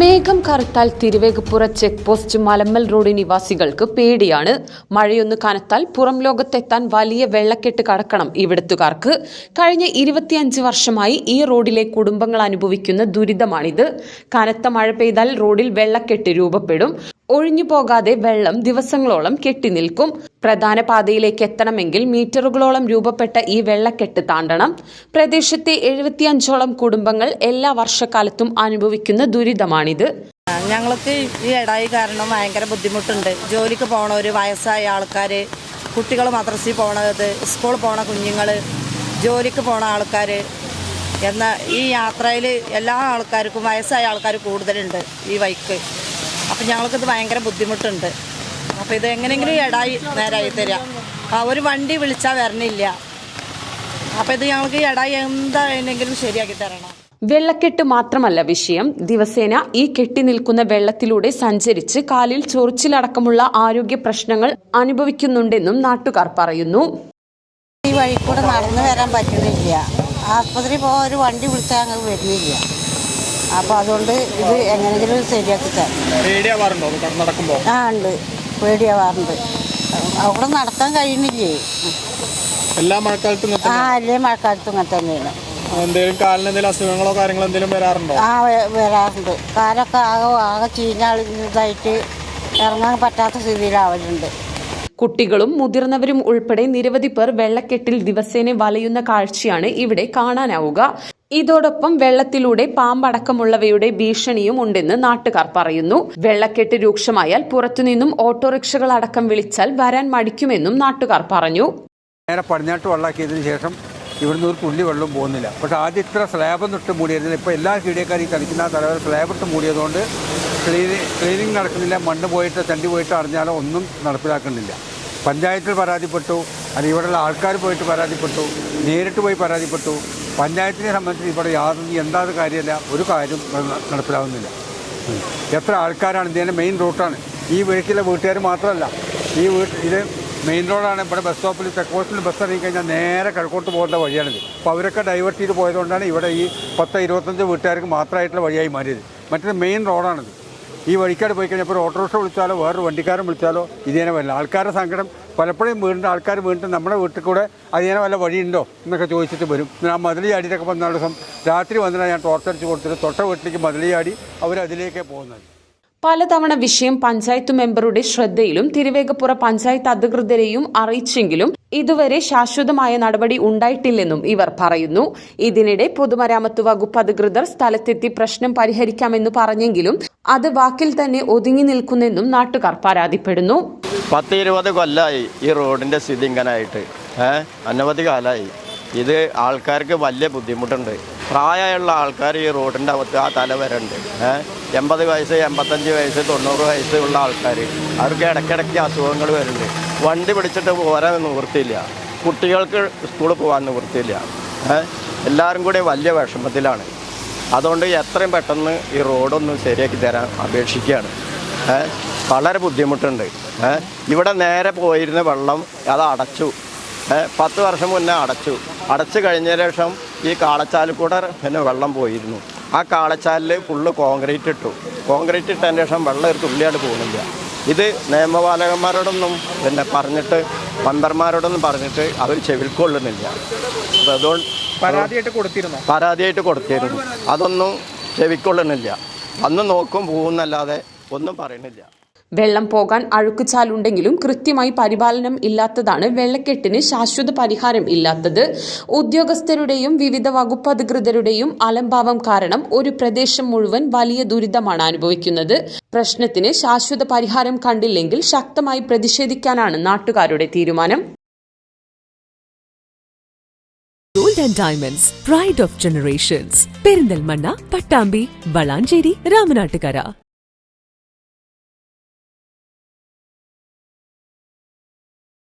മേഘം കറുത്താൽ Thiruvegappura check post Malammal road നിവാസികൾക്ക് പേടിയാണ്. മഴയൊന്ന് കനത്താൽ പുറം ലോകത്തെത്താൻ വലിയ വെള്ളക്കെട്ട് കടക്കണം ഇവിടുത്തുകാർക്ക്. കഴിഞ്ഞ ഇരുപത്തിയഞ്ച് വർഷമായി ഈ റോഡിലെ കുടുംബങ്ങൾ അനുഭവിക്കുന്ന ദുരിതമാണിത്. കനത്ത മഴ പെയ്താൽ റോഡിൽ വെള്ളക്കെട്ട് രൂപപ്പെടും. ഒഴിഞ്ഞു പോകാതെ വെള്ളം ദിവസങ്ങളോളം കെട്ടിനിൽക്കും പ്രധാന പാതയിലേക്ക് എത്തണമെങ്കിൽ മീറ്ററുകളോളം രൂപപ്പെട്ട ഈ വെള്ളക്കെട്ട് താണ്ടണം. പ്രദേശത്തെ എഴുപത്തിയഞ്ചോളം കുടുംബങ്ങൾ എല്ലാ വർഷക്കാലത്തും അനുഭവിക്കുന്ന ദുരിതമാണിത്. ഞങ്ങൾക്ക് ഈ ഇടായി കാരണം ഭയങ്കര ബുദ്ധിമുട്ടുണ്ട്. ജോലിക്ക് പോണവർ വയസ്സായ ആൾക്കാർ കുട്ടികൾ മദ്രസയിൽ പോണത് സ്കൂൾ പോണ കുഞ്ഞുങ്ങൾ ജോലിക്ക് പോണ ആൾക്കാർ എന്ന ഈ യാത്രയിൽ എല്ലാ ആൾക്കാർക്കും വയസ്സായ ആൾക്കാർ കൂടുതലുണ്ട് ഈ വൈക്ക് അപ്പം ഞങ്ങൾക്കിത് ഭയങ്കര ബുദ്ധിമുട്ടുണ്ട്. അപ്പോൾ ഇത് എങ്ങനെയെങ്കിലും ഇടായി നേരായി തരിക ആ ഒരു വണ്ടി വിളിച്ചാൽ വരണില്ല. അപ്പോൾ ഇത് ഞങ്ങൾക്ക് ഇടായി എന്താ എന്താണെങ്കിലും ശരിയാക്കി തരണം. വെള്ളക്കെട്ട് മാത്രമല്ല വിഷയം. ദിവസേന ഈ കെട്ടി നിൽക്കുന്ന വെള്ളത്തിലൂടെ സഞ്ചരിച്ച് കാലിൽ ചൊറിച്ചിലടക്കമുള്ള ആരോഗ്യ പ്രശ്നങ്ങൾ അനുഭവിക്കുന്നുണ്ടെന്നും നാട്ടുകാർ പറയുന്നു. ഈ വഴി കൂടെ നടന്നു വരാൻ പറ്റുന്നില്ല. ആസ്പത്രി പോകാൻ ഒരു വണ്ടി വിളിച്ചാൽ അങ്ങ് വരുന്നില്ല. അപ്പോൾ അതുകൊണ്ട് ഇത് എങ്ങനെയെങ്കിലും ശരിയാക്കി തരാം. പേടിയാവാറുണ്ടോ? നടക്കുമ്പോൾ ആ ഉണ്ട്. പേടിയാവാറുണ്ട്. അവിടെ നടക്കാൻ കഴിയുന്നില്ലേ? എല്ലാ മഴക്കാലത്തും ആ എല്ലാ മഴക്കാലത്തും അങ്ങനെ തന്നെയാണ്. എന്തെങ്കിലും കാലിന് എന്തെങ്കിലും അസുഖങ്ങളോ കാര്യങ്ങളോ എന്തെങ്കിലും വരാറുണ്ടോ? ആ വരാറുണ്ട്. കാലൊക്കെ ആകെ ആകെ ചീഞ്ഞാളിതായിട്ട് ഇറങ്ങാൻ പറ്റാത്ത സ്ഥിതിയിലാവലുണ്ട് കുട്ടികളും മുതിർന്നവരും ഉൾപ്പെടെ നിരവധി പേർ വെള്ളക്കെട്ടിൽ ദിവസേന വലയുന്ന കാഴ്ചയാണ് ഇവിടെ കാണാനാവുക. ഇതോടൊപ്പം വെള്ളത്തിലൂടെ പാമ്പടക്കമുള്ളവയുടെ ഭീഷണിയും ഉണ്ടെന്ന് നാട്ടുകാർ പറയുന്നു. വെള്ളക്കെട്ട് രൂക്ഷമായാൽ പുറത്തുനിന്നും ഓട്ടോറിക്ഷകൾ അടക്കം വിളിച്ചാൽ വരാൻ മടിക്കുമെന്നും നാട്ടുകാർ പറഞ്ഞു. നേരെ പടിഞ്ഞാട്ട് വെള്ളാക്കിയതിനു ശേഷം ഇവിടുന്ന് ഒരു തുള്ളി വെള്ളം പോകുന്നില്ല. പക്ഷേ ആദ്യം ഇത്ര സ്ലാബ് തൊട്ട് മൂടിയിരുന്നില്ല. ഇപ്പോൾ എല്ലാ കീടിയക്കാരും ഈ കളിക്കുന്ന തലവർ സ്ലാബ് ഇട്ട് മൂടിയതുകൊണ്ട് ക്ലീനി ക്ലീനിങ് നടക്കുന്നില്ല. മണ്ണ് പോയിട്ട് തണ്ടി പോയിട്ട് അറിഞ്ഞാലോ ഒന്നും നടപ്പിലാക്കുന്നില്ല. പഞ്ചായത്തിൽ പരാതിപ്പെട്ടു. അല്ലെങ്കിൽ ഇവിടെയുള്ള ആൾക്കാർ പോയിട്ട് പരാതിപ്പെട്ടു. നേരിട്ട് പോയി പരാതിപ്പെട്ടു. പഞ്ചായത്തിനെ സംബന്ധിച്ച് ഇവിടെ യാതൊന്നും എന്താ കാര്യമല്ല ഒരു കാര്യം നടപ്പിലാവുന്നില്ല. എത്ര ആൾക്കാരാണ് ഇതിന്റെ മെയിൻ റൂട്ടാണ് ഈ വീട്ടിലെ വീട്ടുകാർ മാത്രമല്ല ഈ വീട്ട് ഇത് മെയിൻ റോഡാണ് ഇവിടെ ബസ് സ്റ്റോപ്പിൽ പോസ്റ്റിൽ ബസ് ഇറങ്ങി കഴിഞ്ഞാൽ നേരെ കിഴക്കോട്ട് പോകേണ്ട വഴിയാണിത്. അപ്പോൾ അവരൊക്കെ ഡൈവേർട്ട് ചെയ്ത് പോയതുകൊണ്ടാണ് ഇവിടെ ഈ പത്ത് ഇരുപത്തഞ്ച് വീട്ടുകാർക്ക് മാത്രമായിട്ടുള്ള വഴിയായി മാറിയത്. മറ്റൊരു മെയിൻ റോഡാണിത് ഈ വഴിക്കാട് പോയി കഴിഞ്ഞപ്പോൾ ഓട്ടോറിക്ഷ വിളിച്ചാലോ വേറൊരു വണ്ടിക്കാരൻ വിളിച്ചാലോ ഇതേനെ വല്ല ആൾക്കാരുടെ സങ്കടം പലപ്പോഴും വീണ്ടും ആൾക്കാർ വീണ്ടും നമ്മുടെ വീട്ടിൽ കൂടെ അതിനെ വല്ല വഴിയുണ്ടോ എന്നൊക്കെ ചോദിച്ചിട്ട് വരും. ഞാൻ മതിലി ചാടിയിട്ടൊക്കെ വന്ന ദിവസം രാത്രി വന്നിട്ടാണ് ഞാൻ ടോർച്ചടിച്ച് കൊടുത്തിട്ട് തൊട്ട വീട്ടിലേക്ക് മതിലി ആടി അവരതിലേക്കേ പോകുന്നത്. പലതവണ വിഷയം പഞ്ചായത്ത് മെമ്പറുടെ ശ്രദ്ധയിലും തിരുവേഗപ്പുറ പഞ്ചായത്ത് അധികൃതരെയും അറിയിച്ചെങ്കിലും ഇതുവരെ ശാശ്വതമായ നടപടി ഉണ്ടായിട്ടില്ലെന്നും ഇവർ പറയുന്നു. ഇതിനിടെ പൊതുമരാമത്ത് വകുപ്പ് അധികൃതർ സ്ഥലത്തെത്തി പ്രശ്നം പരിഹരിക്കാമെന്ന് പറഞ്ഞെങ്കിലും അത് വാക്കിൽ തന്നെ ഒതുങ്ങി നിൽക്കുന്നെന്നും നാട്ടുകാർ പരാതിപ്പെടുന്നു. പത്ത് ഇരുപത് കൊല്ലായി ഈ റോഡിന്റെ സ്ഥിതി ഇങ്ങനായിട്ട്. അനവധി കാലായി. ഇത് ആൾക്കാർക്ക് വലിയ ബുദ്ധിമുട്ടുണ്ട്. പ്രായമുള്ള ആൾക്കാർ ഈ റോഡിന്റെ അകത്ത് ആ തല വരണ്ട് എൺപത് വയസ്സ് എൺപത്തഞ്ച് വയസ്സ് തൊണ്ണൂറ് വയസ്സ് ഉള്ള ആൾക്കാർ. അവർക്ക് ഇടയ്ക്കിടയ്ക്ക് അസുഖങ്ങൾ വരുന്നുണ്ട്. വണ്ടി പിടിച്ചിട്ട് പോരാൻ നിവൃത്തിയില്ല. കുട്ടികൾക്ക് സ്കൂളിൽ പോകാൻ നിവൃത്തിയില്ല. എല്ലാവരും കൂടി വലിയ വിഷമത്തിലാണ്. അതുകൊണ്ട് എത്രയും പെട്ടെന്ന് ഈ റോഡൊന്ന് ശരിയാക്കി തരാൻ അപേക്ഷിക്കുകയാണ്. വളരെ ബുദ്ധിമുട്ടുണ്ട്. ഇവിടെ നേരെ പോയിരുന്ന വെള്ളം അത് അടച്ചു. പത്ത് വർഷം മുന്നേ അടച്ചു. അടച്ചു കഴിഞ്ഞ ശേഷം ഈ കാളച്ചാലിൽ കൂടെ പിന്നെ വെള്ളം പോയിരുന്നു. ആ കാളച്ചാലിൽ ഫുള്ള് കോൺക്രീറ്റ് ഇട്ടു. കോൺക്രീറ്റ് ഇട്ടതിന് ശേഷം വെള്ളം ഒരു തുള്ളിയായിട്ട് പോകുന്നില്ല ഇത് നിയമപാലകന്മാരോടൊന്നും പിന്നെ പറഞ്ഞിട്ട് മന്ത്രന്മാരോടൊന്നും പറഞ്ഞിട്ട് അവർ ചെവിൽക്കൊള്ളുന്നില്ല അപ്പോൾ അതുകൊണ്ട് പരാതിയായിട്ട് കൊടുത്തിരുന്നു? പരാതിയായിട്ട് കൊടുത്തിരുന്നു. അതൊന്നും ചെവിക്കൊള്ളുന്നില്ല. അന്ന് നോക്കും പോകുന്നല്ലാതെ ഒന്നും പറയണില്ല വെള്ളം പോകാൻ അഴുക്കുചാലുണ്ടെങ്കിലും കൃത്യമായി പരിപാലനം ഇല്ലാത്തതാണ് വെള്ളക്കെട്ടിന് ശാശ്വത പരിഹാരം ഇല്ലാത്തത്. ഉദ്യോഗസ്ഥരുടെയും വിവിധ വകുപ്പ് അധികൃതരുടെയും അലംഭാവം കാരണം ഒരു പ്രദേശം മുഴുവൻ വലിയ ദുരിതമാണ് അനുഭവിക്കുന്നത്. പ്രശ്നത്തിന് ശാശ്വത പരിഹാരം കണ്ടില്ലെങ്കിൽ ശക്തമായി പ്രതിഷേധിക്കാനാണ് നാട്ടുകാരുടെ തീരുമാനം. Gold and Diamonds, Pride of Generations. Perinthalmanna Pattambi Valanchery Ramanattukara.